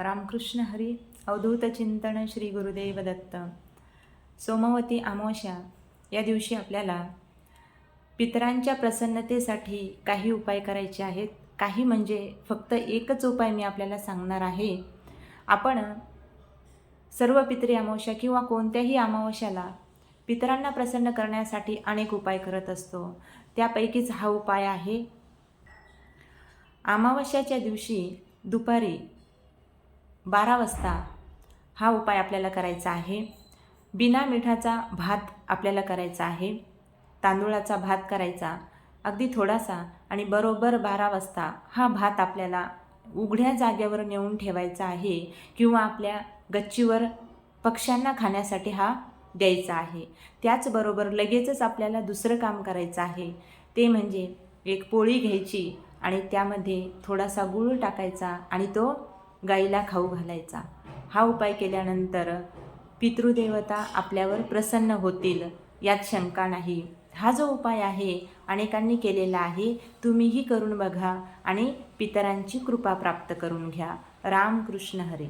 रामकृष्ण हरी अवधूत चिंतन श्री गुरुदेव दत्त सोमवती अमावस्या या दिवशी आपल्याला पितरांच्या प्रसन्नतेसाठी काही उपाय करायचे आहेत. काही म्हणजे फक्त एकच उपाय मी आपल्याला सांगणार आहे. आपण सर्व पितरी अमावस्या किंवा कोणत्याही अमावस्याला पितरांना प्रसन्न करण्यासाठी अनेक उपाय करत असतो. त्यापैकीच हा उपाय आहे. अमावस्याच्या दिवशी दुपारी बारा वाजता हा उपाय आपल्याला करायचा आहे. बिना मिठाचा भात आपल्याला करायचा आहे. तांदूळाचा भात करायचा. अगदी थोडासा आणि बरोबर बारा वाजता हा भात आपल्याला उघड्या जागेवर नेऊन ठेवायचा आहे किंवा आपल्या गच्चीवर पक्ष्यांना खाण्यासाठी हा द्यायचा आहे. त्याचबरोबर लगेचच आपल्याला दुसरं काम करायचं आहे. ते म्हणजे एक पोळी घ्यायची आणि त्यामध्ये थोडासा गूळ टाकायचा आणि तो गाईला खाऊ घालायचा. हा उपाय केल्यानंतर पितृदेवता आपल्यावर प्रसन्न होतील यात शंका नाही. हा जो उपाय आहे अनेकांनी केलेला आहे तुम्हीही करून बघा आणि पितरांची कृपा प्राप्त करून घ्या. रामकृष्ण हरे.